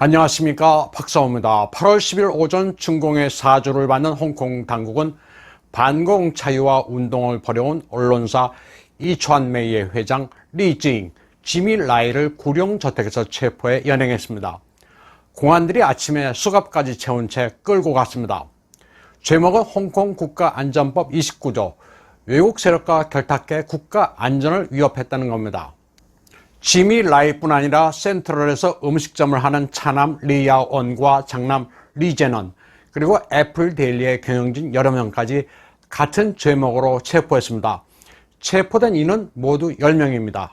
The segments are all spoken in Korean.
안녕하십니까 박사호입니다. 8월 10일 오전 중공의 사주를 받는 홍콩 당국은 반공 자유화 운동을 벌여온 언론사 이川메이의 회장 리징, 지미 라이를 구룡 저택에서 체포해 연행했습니다. 공안들이 아침에 수갑까지 채운 채 끌고 갔습니다. 제목은 홍콩 국가안전법 29조, 외국 세력과 결탁해 국가 안전을 위협했다는 겁니다. 지미 라이뿐 아니라 센트럴에서 음식점을 하는 차남 리야원과 장남 리제넌 그리고 애플 데일리의 경영진 여러 명까지 같은 죄목으로 체포했습니다. 체포된 이는 모두 10명입니다.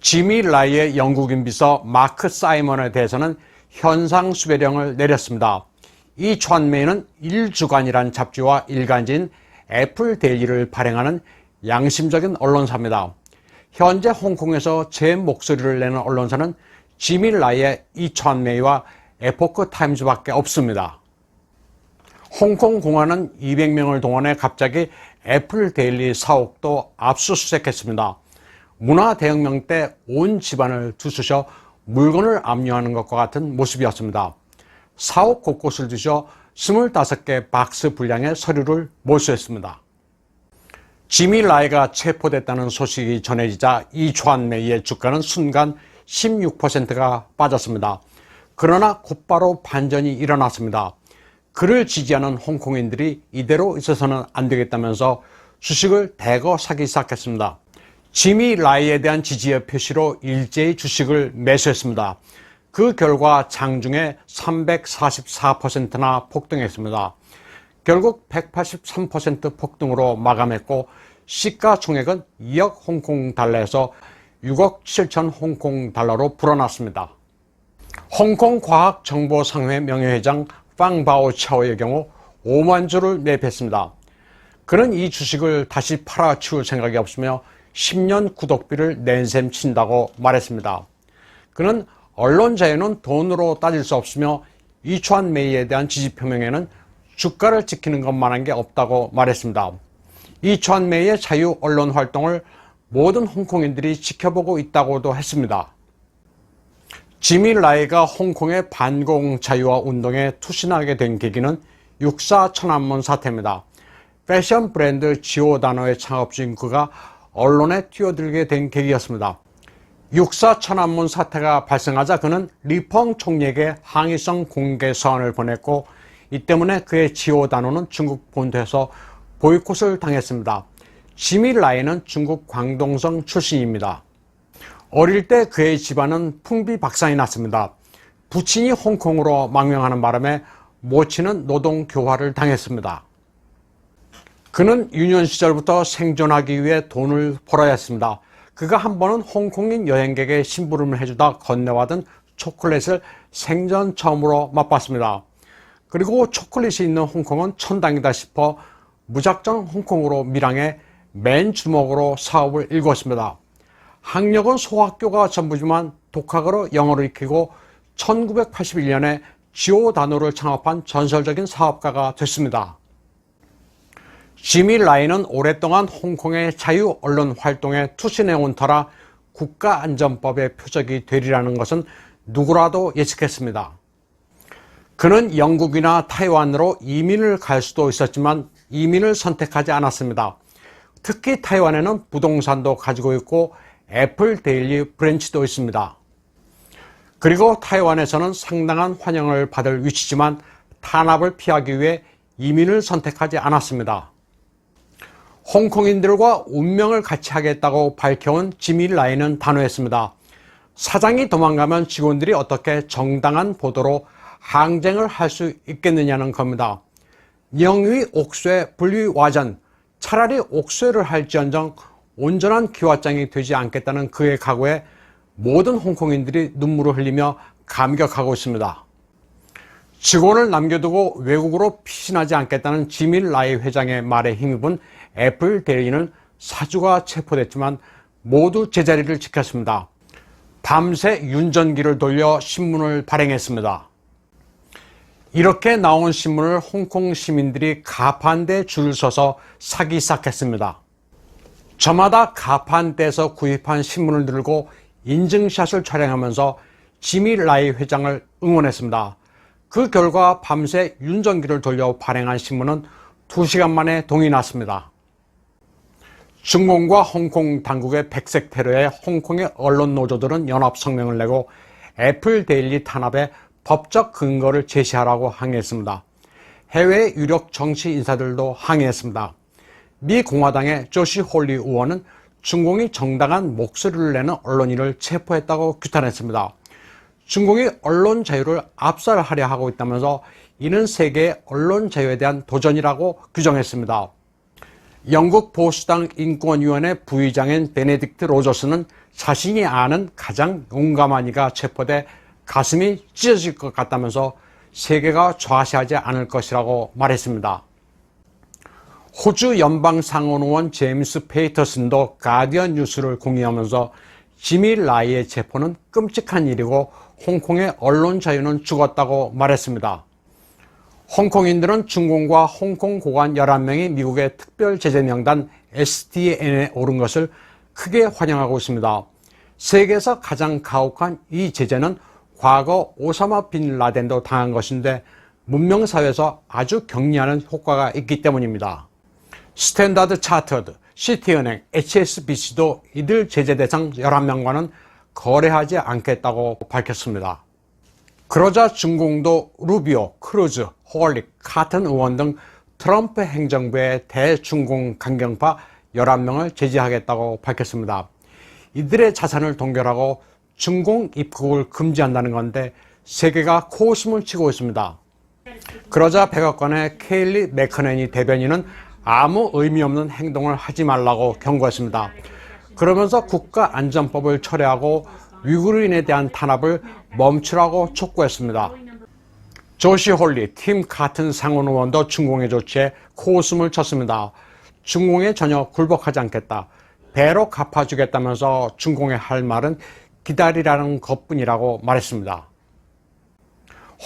지미 라이의 영국인 비서 마크 사이먼에 대해서는 현상 수배령을 내렸습니다. 이川메이는 일주간이란 잡지와 일간지인 애플 데일리를 발행하는 양심적인 언론사입니다. 현재 홍콩에서 제 목소리를 내는 언론사는 지미 라이의 이川메이와 에포크 타임즈밖에 없습니다. 홍콩 공안은 200명을 동원해 갑자기 애플 데일리 사옥도 압수수색했습니다. 문화 대혁명 때 온 집안을 두수셔 물건을 압류하는 것과 같은 모습이었습니다. 사옥 곳곳을 뒤져 25개 박스 분량의 서류를 몰수했습니다. 지미 라이가 체포됐다는 소식이 전해지자 이川메이의 주가는 순간 16%가 빠졌습니다. 그러나 곧바로 반전이 일어났습니다. 그를 지지하는 홍콩인들이 이대로 있어서는 안 되겠다면서 주식을 대거 사기 시작했습니다. 지미 라이에 대한 지지의 표시로 일제히 주식을 매수했습니다. 그 결과 장중에 344%나 폭등했습니다. 결국 183% 폭등으로 마감했고 시가총액은 2억 홍콩 달러에서 6억 7천 홍콩 달러로 불어났습니다. 홍콩 과학 정보 상회 명예회장 빵바오 차오의 경우 5만 주를 매입했습니다. 그는 이 주식을 다시 팔아치울 생각이 없으며 10년 구독비를 낸셈 친다고 말했습니다. 그는 언론 자유는 돈으로 따질 수 없으며 이추한 메이에 대한 지지 표명에는 주가를 지키는 것만한 게 없다고 말했습니다. 이추한 메이의 자유 언론 활동을 모든 홍콩인들이 지켜보고 있다고도 했습니다. 지미 라이가 홍콩의 반공 자유화 운동에 투신하게 된 계기는 육사 천안문 사태입니다. 패션 브랜드 지오다노의 창업주인 그가 언론에 뛰어들게 된 계기였습니다. 육사 천안문 사태가 발생하자 그는 리펑 총리에게 항의성 공개 서한을 보냈고 이 때문에 그의 지오다노는 중국 본토에서 보이콧을 당했습니다. 지미 라이는 중국 광동성 출신입니다. 어릴 때 그의 집안은 풍비박산이 났습니다. 부친이 홍콩으로 망명하는 바람에 모친은 노동 교화를 당했습니다. 그는 유년 시절부터 생존하기 위해 돈을 벌어야 했습니다. 그가 한 번은 홍콩인 여행객의 심부름을 해주다 건네와든 초콜릿을 생전 처음으로 맛봤습니다. 그리고 초콜릿이 있는 홍콩은 천당이다 싶어 무작정 홍콩으로 밀항해 맨 주먹으로 사업을 일궜습니다. 학력은 소학교가 전부지만 독학으로 영어를 익히고 1981년에 지오 단어를 창업한 전설적인 사업가가 됐습니다. 지미 라이는 오랫동안 홍콩의 자유 언론 활동에 투신해온 터라 국가안전법의 표적이 되리라는 것은 누구라도 예측했습니다. 그는 영국이나 타이완으로 이민을 갈 수도 있었지만 이민을 선택하지 않았습니다. 특히 타이완에는 부동산도 가지고 있고 애플 데일리 브랜치도 있습니다. 그리고 타이완에서는 상당한 환영을 받을 위치지만 탄압을 피하기 위해 이민을 선택하지 않았습니다. 홍콩인들과 운명을 같이 하겠다고 밝혀온 지미 라인은 단호했습니다. 사장이 도망가면 직원들이 어떻게 정당한 보도로 항쟁을 할 수 있겠느냐는 겁니다. 영위 옥쇠 분리 와전 차라리 옥쇠를 할지언정 온전한 기와장이 되지 않겠다는 그의 각오에 모든 홍콩인들이 눈물을 흘리며 감격하고 있습니다. 직원을 남겨두고 외국으로 피신하지 않겠다는 지밀 라이 회장의 말에 힘입은 애플 대리인은 사주가 체포됐지만 모두 제자리를 지켰습니다. 밤새 윤전기를 돌려 신문을 발행했습니다. 이렇게 나온 신문을 홍콩 시민들이 가판대 줄 서서 사기 시작했습니다. 저마다 가판대에서 구입한 신문을 들고 인증샷을 촬영하면서 지미 라이 회장을 응원했습니다. 그 결과 밤새 윤전기를 돌려 발행한 신문은 2시간 만에 동이 났습니다. 중공과 홍콩 당국의 백색 테러에 홍콩의 언론 노조들은 연합 성명을 내고 애플 데일리 탄압에 법적 근거를 제시하라고 항의했습니다. 해외 유력 정치 인사들도 항의했습니다. 미 공화당의 조시 홀리 의원은 중공이 정당한 목소리를 내는 언론인을 체포했다고 규탄했습니다. 중공이 언론 자유를 압살하려 하고 있다면서 이는 세계의 언론 자유에 대한 도전이라고 규정했습니다. 영국 보수당 인권위원회 부의장인 베네딕트 로저스는 자신이 아는 가장 용감한 이가 체포돼 가슴이 찢어질 것 같다면서 세계가 좌시하지 않을 것이라고 말했습니다. 호주 연방 상원의원 제임스 페이터슨도 가디언 뉴스를 공유하면서 지미 라이의 체포는 끔찍한 일이고 홍콩의 언론 자유는 죽었다고 말했습니다. 홍콩인들은 중공과 홍콩 고관 11명이 미국의 특별 제재 명단 SDN에 오른 것을 크게 환영하고 있습니다. 세계에서 가장 가혹한 이 제재는 과거 오사마 빈 라덴도 당한 것인데 문명사회에서 아주 격리하는 효과가 있기 때문입니다. 스탠다드 차터드, 시티은행, HSBC도 이들 제재 대상 11명과는 거래하지 않겠다고 밝혔습니다. 그러자 중공도 루비오, 크루즈, 호얼릭, 카튼 의원 등 트럼프 행정부의 대중공 강경파 11명을 제지하겠다고 밝혔습니다. 이들의 자산을 동결하고 중공 입국을 금지한다는 건데 세계가 코웃음을 치고 있습니다. 그러자 백악관의 케일리 맥커넨이 대변인은 아무 의미 없는 행동을 하지 말라고 경고했습니다. 그러면서 국가안전법을 철회하고 위구르인에 대한 탄압을 멈추라고 촉구했습니다. 조시 홀리, 팀 같은 상원 의원도 중공의 조치에 코웃음을 쳤습니다. 중공에 전혀 굴복하지 않겠다. 배로 갚아주겠다면서 중공에 할 말은 기다리라는 것뿐이라고 말했습니다.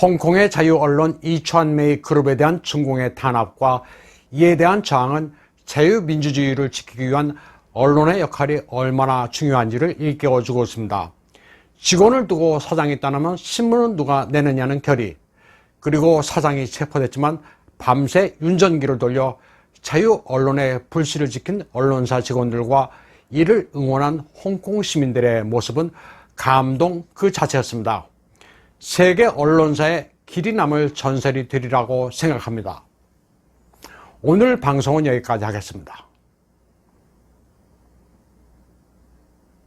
홍콩의 자유 언론 이천메이 그룹에 대한 중공의 탄압과 이에 대한 저항은 자유민주주의를 지키기 위한 언론의 역할이 얼마나 중요한지를 일깨워주고 있습니다. 직원을 두고 사장이 떠나면 신문은 누가 내느냐는 결의, 그리고 사장이 체포됐지만 밤새 윤전기를 돌려 자유 언론의 불씨를 지킨 언론사 직원들과 이를 응원한 홍콩 시민들의 모습은 감동 그 자체였습니다. 세계 언론사의 길이 남을 전설이 되리라고 생각합니다. 오늘 방송은 여기까지 하겠습니다.